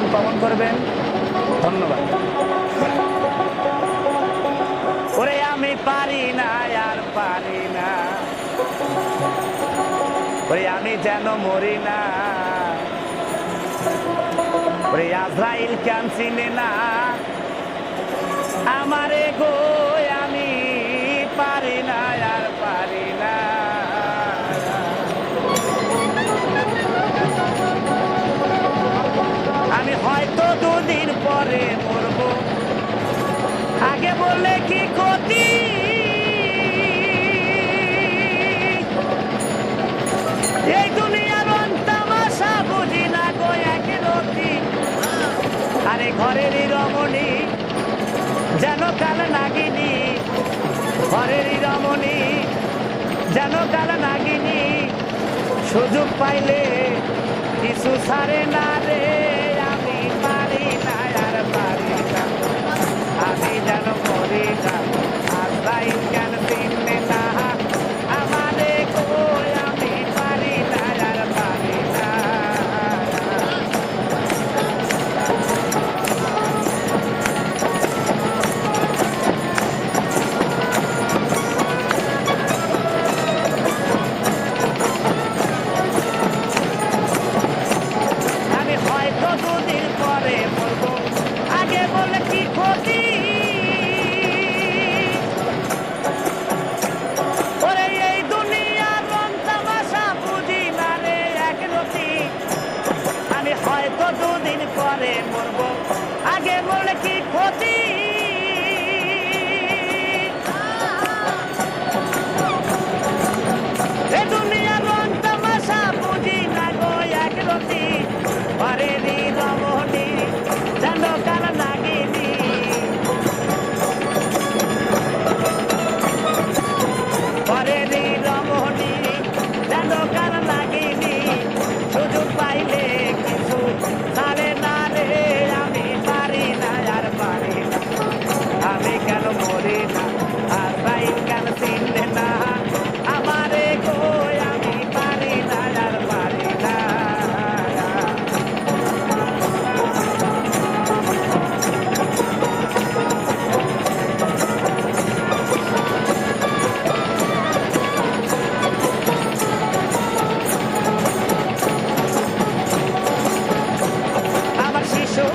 এবং কমন করবেন। ধন্যবাদ। ওরে আমি পারি না, আর পারি না। ওরে আমি যেন মরি না। ওরে আজরাইল কেন চিনে না? আমারে গো বললে কি ক্ষতি? এই দুনিয়ার তামাশা বুঝি না গো এক রতি। আরে ঘরেরই রমণী, যেন কাল নাগিনী। ঘরেরই রমণী, যেন কাল নাগিনী। সুযোগ পাইলে কিছু সারে না আগে বলে কি ক্ষতি? দুনিয়া রং তামাশা বুঝি না গো এক রতি। ঘরে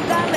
that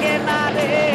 que madre.